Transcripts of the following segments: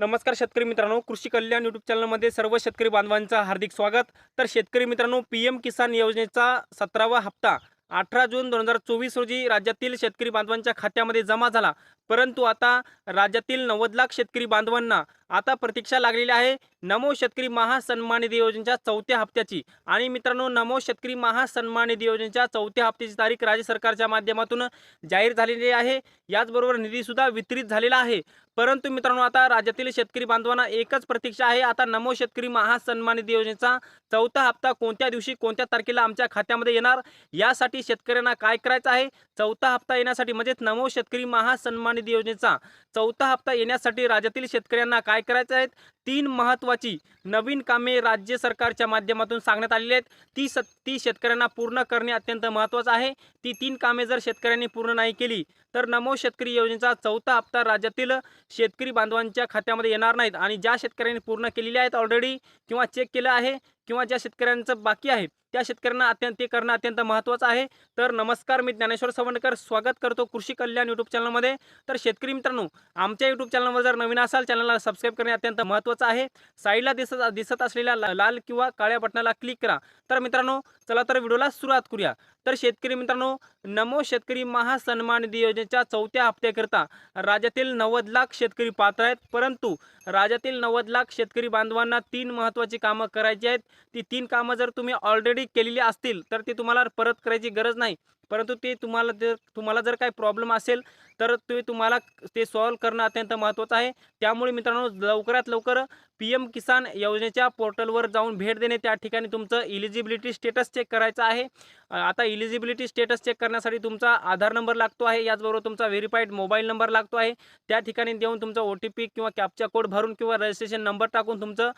नमस्कार शेतकरी मित्रांनो कृषी कल्याण यूट्यूब चॅनलमध्ये सर्व शेतकरी बांधवांचं हार्दिक स्वागत. तर शेतकरी मित्रांनो पी एम किसान योजनेचा सतरावा हप्ता अठरा जून दोन हजार चोवीस रोजी राज्यातील शेतकरी बांधवांच्या खात्यामध्ये जमा झाला. परंतु आता राज्यातील नव्वद लाख शेतकरी बांधवांना आता प्रतीक्षा लागलेली आहे. नमो शेतकरी महासन्मान निधी योजनेच्या चौथ्या हप्त्याची. आणि मित्रांनो नमो शेतकरी महासन्मान निधी योजनेच्या चौथ्या हप्त्याची तारीख राज्य सरकारच्या माध्यमातून जाहीर झालेली आहे. याचबरोबर निधीसुद्धा वितरित झालेला आहे. परंतु मित्रांनो आता राज्यातील शेतकरी बांधवांना एकच प्रतीक्षा आहे. आता नमो शेतकरी महासन्मान निधी योजनेचा चौथा हप्ता कोणत्या दिवशी कोणत्या तारखेला आमच्या खात्यामध्ये येणार? यासाठी शेतकऱ्यांना काय करायचं आहे? चौथा हप्ता येण्यासाठी म्हणजेच नमो शेतकरी महासन्मान निधी योजनेचा चौथा हप्ता येण्यासाठी राज्यातील शेतकऱ्यांना काय करायचं आहेत? तीन महत्त्वाची नवीन कामे राज्य सरकारच्या माध्यमातून सांगण्यात आलेली आहेत. ती स ती शेतकऱ्यांना पूर्ण करणे अत्यंत महत्त्वाचं आहे. ती तीन कामे जर शेतकऱ्यांनी पूर्ण नाही केली तर नमो शेतकरी योजनेचा चौथा हप्ता राज्यातील शेतकरी बांधवांच्या खात्यामध्ये येणार नाहीत. आणि ज्या शेतकऱ्यांनी पूर्ण केलेल्या आहेत ऑलरेडी किंवा चेक केलं आहे किंवा ज्या शेतकऱ्यांचं बाकी आहे त्या शेतकऱ्यांना अत्यंत ते करणं अत्यंत महत्त्वाचं आहे. तर नमस्कार मी ज्ञानेश्वर सवंडकर. स्वागत करतो कृषी कल्याण यूट्यूब चॅनलमध्ये तर शेतकरी मित्रांनो आमच्या यूट्यूब चॅनलवर जर नवीन असाल चॅनलला सबस्क्राईब करणे अत्यंत महत्त्वाचं आहे. साईडला दिसत दिसत असलेल्या लाल किंवा काळ्या बटनाला क्लिक करा. तर मित्रांनो चला तर व्हिडिओला सुरुवात करूया. तर शेतकरी मित्रांनो नमो शेतकरी महासन्मान निधी योजनेच्या चौथ्या हप्त्याकरिता राज्यातील नव्वद लाख शेतकरी पात्र आहेत. परंतु राज्यातील नव्वद लाख शेतकरी बांधवांना तीन महत्त्वाची कामं करायची आहेत. ती तीन कामं जर तुम्ही ऑलरेडी केलेली असतील तर ती तुम्हाला परत करायची गरज नाही. परंतु ते तुम्हाला जर तुम्हाला जर काही प्रॉब्लेम असेल तर ते तुम्हाला ते सॉल्व करणं अत्यंत महत्त्वाचं आहे. त्यामुळे मित्रांनो लवकरात लवकर पी एम किसान योजनेच्या पोर्टलवर जाऊन भेट देणे त्या ठिकाणी तुमचं इलिजिबिलिटी स्टेटस चेक करायचं आहे. आता इलिजिबिलिटी स्टेटस चेक करण्यासाठी तुमचा आधार नंबर लागतो आहे याचबरोबर तुमचा व्हेरीफाईड मोबाईल नंबर लागतो आहे. त्या ठिकाणी देऊन तुमचा ओ टी पी किंवा कॅपचा कोड भरून किंवा रजिस्ट्रेशन नंबर टाकून तुमचं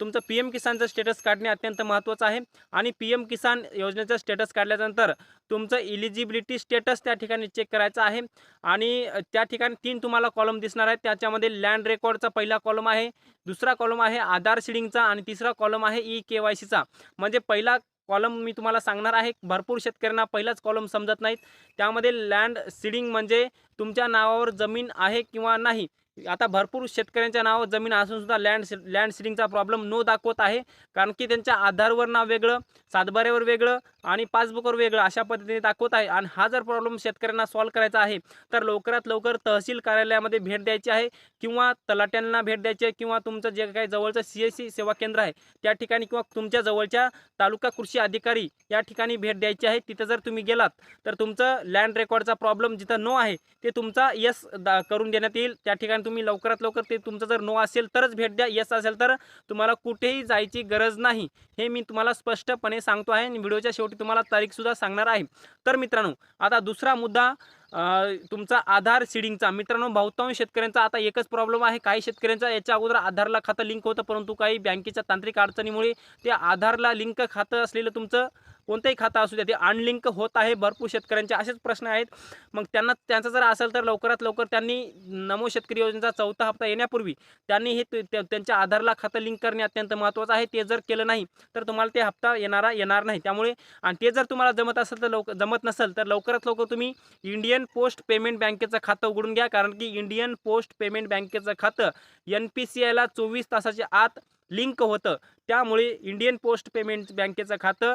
तुमचं पी एम किसानचं स्टेटस काढणे अत्यंत महत्त्वाचं आहे. आणि पी एम किसान योजनेचं स्टेटस काढल्यानंतर तुमचं इलिजिबिलिटी स्टेटस त्या ठिकाणी चेक करायचं आहे. आणि आणि त्या ठिकाणी तीन तुम्हाला कॉलम दिसणार आहेत. त्याच्यामध्ये लँड रेकॉर्डचा पहिला कॉलम आहे दुसरा कॉलम आहे आधार शिडिंगचा आणि तिसरा कॉलम आहे ई के वाय सीचा म्हणजे पहिला कॉलम मी तुम्हाला सांगणार आहे भरपूर शेतकऱ्यांना पहिलाच कॉलम समजत नाहीत. त्यामध्ये लँड सिडिंग म्हणजे तुमच्या नावावर जमीन आहे किंवा नाही. आता भरपूर शेतकऱ्यांच्या नावावर जमीन असूनसुद्धा लँड लँड सिडिंगचा प्रॉब्लेम नो दाखवत आहे. कारण की त्यांच्या आधारवर नाव वेगळं सातबाऱ्यावर वेगळं आणि पासबुकवर वेगळं अशा पद्धतीने दाखवत आहे. आणि हा जर प्रॉब्लेम शेतकऱ्यांना सॉल्व करायचा आहे तर लवकरात लवकर तहसील कार्यालयामध्ये भेट द्यायची आहे किंवा तलाट्यांना भेट द्यायची आहे किंवा तुमचं जे काही जवळचं सी एस सी सेवा केंद्र आहे त्या ठिकाणी किंवा तुमच्या जवळच्या तालुका कृषी अधिकारी या ठिकाणी भेट द्यायची आहे. तिथं जर तुम्ही गेलात तर तुमचं लँड रेकॉर्डचा प्रॉब्लेम जिथं नो आहे ते तुमचा यस दा करून देण्यात येईल. त्या ठिकाणी तुम्ही लवकरात लवकर ते तुमचं जर नो असेल तरच भेट द्या. यस असेल तर तुम्हाला कुठेही जायची गरज नाही. हे मी तुम्हाला स्पष्टपणे सांगतो आहे आणि व्हिडिओच्या शेवटी तुम्हाला तारीखसुद्धा सांगणार आहे. तर मित्रांनो आता दुसरा मुद्दा तुमचा आधार सीडिंगचा. मित्रांनो बहुतांश शेतकऱ्यांचा आता एकच प्रॉब्लेम आहे. काही शेतकऱ्यांचा याच्या अगोदर आधारला खातं लिंक होतं परंतु काही बँकेच्या तांत्रिक अडचणीमुळे ते आधारला लिंक खातं असलेलं तुमचं कोणतंही खातं असू द्या ते अनलिंक होत आहे भरपूर शेतकऱ्यांचे असेच प्रश्न आहेत. मग त्यांना त्यांचं जर असेल तर लवकरात लवकर त्यांनी नमो शेतकरी योजनेचा चौथा हप्ता येण्यापूर्वी त्यांनी हे ते- त्यांच्या आधारला खातं लिंक करणे अत्यंत महत्त्वाचं आहे. ते जर केलं नाही तर तुम्हाला ते हप्ता येणारा येणार नाही. त्यामुळे आणि ते जर तुम्हाला जमत असेल तर लवकर जमत नसेल तर लवकरात लवकर तुम्ही इंडियन पोस्ट पेमेंट बँकेचं खातं उघडून घ्या. कारण की इंडियन पोस्ट पेमेंट बँकेचं खातं एन पी सी आयला चोवीस तासाच्या आत लिंक होतं. त्यामुळे इंडियन पोस्ट पेमेंट बँकेचं खातं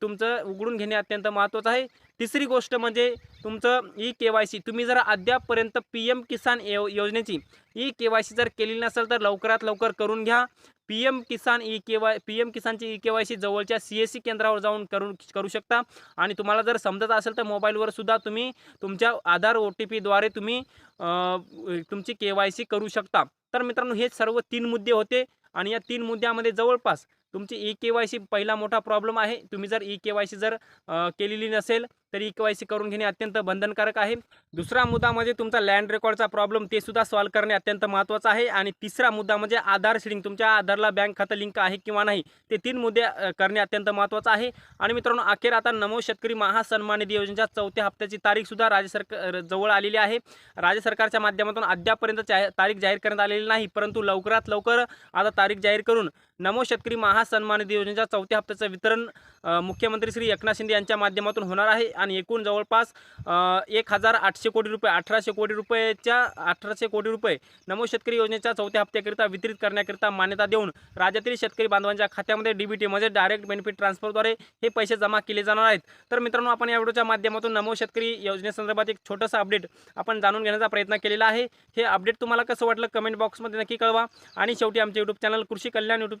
तुमचं उघडून घेणे अत्यंत महत्त्वाचं आहे. तिसरी गोष्ट म्हणजे तुमचं ई के वाय सी तुम्ही जर अद्यापपर्यंत पी एम किसान यो योजनेची ई के वाय सी जर केलेली नसेल तर लवकरात लवकर करून घ्या. P M Kisan E K Y P M किसानची E K Y C जवळच्या सी एस सी केंद्रावर जाऊन करू करू शकता. आणि तुम्हाला जर समजत असेल तर मोबाईलवर सुद्धा तुम्ही तुमच्या आधार ओ टी पीद्वारे तुम्ही तुमची के वाय सी करू शकता. तर मित्रांनो हे सर्व तीन मुद्दे होते. आणि या तीन मुद्द्यामध्ये जवळपास तुमची ई के वाय सी पहिला मोठा प्रॉब्लेम आहे. तुम्ही जर ई के वाय सी जर केलेली नसेल तर ई के वाय सी करून घेणे अत्यंत बंधनकारक आहे. दुसरा मुद्दा म्हणजे तुमचा लँड रेकॉर्डचा प्रॉब्लेम ते सुद्धा सॉल्व्ह करणे अत्यंत महत्त्वाचं आहे. आणि तिसरा मुद्दा म्हणजे आधार शिडिंग तुमच्या आधारला बँक खातं लिंक आहे किंवा नाही ते तीन मुद्दे करणे अत्यंत महत्त्वाचं आहे. आणि मित्रांनो अखेर आता नमो शेतकरी महासन्मान निधी योजनेच्या चौथ्या हप्त्याची तारीखसुद्धा राज्य सरकार जवळ आलेली आहे. राज्य सरकारच्या माध्यमातून अद्यापर्यंत तारीख जाहीर करण्यात आलेली नाही परंतु लवकरात लवकर आता तारीख जाहीर करून नमो शेतकरी महासन्मान निधी योजनेच्या चौथ्या हप्त्याचं वितरण मुख्यमंत्री श्री एकनाथ शिंदे यांच्या माध्यमातून होणार आहे. आणि एकूण जवळपास एक हजार आठशे कोटी रुपये अठराशे कोटी रुपयेच्या अठराशे कोटी रुपये नमो शेतकरी योजनेच्या चौथ्या हप्त्याकरिता वितरित करण्याकरिता मान्यता देऊन राज्यातील शेतकरी बांधवांच्या खात्यामध्ये डीबीटी म्हणजे डायरेक्ट बेनिफिट ट्रान्सफरद्वारे हे पैसे जमा केले जाणार आहेत. तर मित्रांनो आपण या व्हिडिओच्या माध्यमातून नमो शेतकरी योजनेसंदर्भात एक छोटंसं अपडेट आपण जाणून घेण्याचा प्रयत्न केलेला आहे. हे अपडेट तुम्हाला कसं वाटलं कमेंट बॉक्समध्ये नक्की कळवा. आणि शेवटी आमचे यूट्यूब चॅनल कृषी कल्याण यूट्यूब